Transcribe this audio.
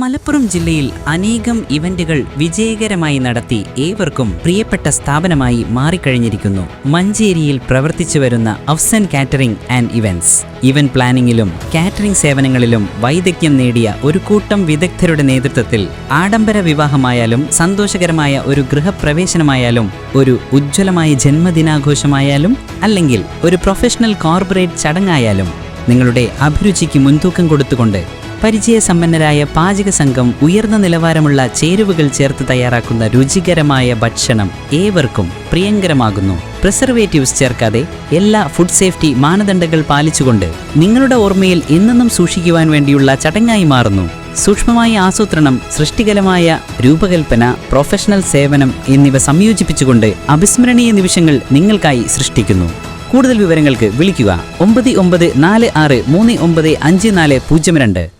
മലപ്പുറം ജില്ലയിൽ അനേകം ഇവന്റുകൾ വിജയകരമായി നടത്തി ഏവർക്കും പ്രിയപ്പെട്ട സ്ഥാപനമായി മാറിക്കഴിഞ്ഞിരിക്കുന്നു. മഞ്ചേരിയിൽ പ്രവർത്തിച്ചു വരുന്ന Afsan catering and events. Event പ്ലാനിംഗിലും catering സേവനങ്ങളിലും വൈദഗ്ധ്യം നേടിയ ഒരു കൂട്ടം വിദഗ്ധരുടെ നേതൃത്വത്തിൽ ആഡംബര വിവാഹമായാലും സന്തോഷകരമായ ഒരു ഗൃഹപ്രവേശനമായാലും ഒരു ഉജ്ജ്വലമായ ജന്മദിനാഘോഷമായാലും അല്ലെങ്കിൽ ഒരു പ്രൊഫഷണൽ കോർപ്പറേറ്റ് ചടങ്ങായാലും നിങ്ങളുടെ അഭിരുചിക്ക് മുൻതൂക്കം കൊടുത്തുകൊണ്ട് പരിചയസമ്പന്നരായ പാചക സംഘം ഉയർന്ന നിലവാരമുള്ള ചേരുവകൾ ചേർത്ത് തയ്യാറാക്കുന്ന രുചികരമായ ഭക്ഷണം ഏവർക്കും പ്രിയങ്കരമാകുന്നു. പ്രിസർവേറ്റീവ്സ് ചേർക്കാതെ എല്ലാ ഫുഡ് സേഫ്റ്റി മാനദണ്ഡങ്ങൾ പാലിച്ചുകൊണ്ട് നിങ്ങളുടെ ഓർമ്മയിൽ എന്നെന്നും സൂക്ഷിക്കുവാൻ വേണ്ടിയുള്ള ചടങ്ങായി മാറുന്നു. സൂക്ഷ്മമായ ആസൂത്രണം സൃഷ്ടികരമായ രൂപകൽപ്പന പ്രൊഫഷണൽ സേവനം എന്നിവ സംയോജിപ്പിച്ചുകൊണ്ട് അവിസ്മരണീയ നിമിഷങ്ങൾ നിങ്ങൾക്കായി സൃഷ്ടിക്കുന്നു. കൂടുതൽ വിവരങ്ങൾക്ക് വിളിക്കുക ഒമ്പത് ഒമ്പത് നാല് ആറ് മൂന്ന് ഒമ്പത് അഞ്ച് നാല് പൂജ്യം രണ്ട്.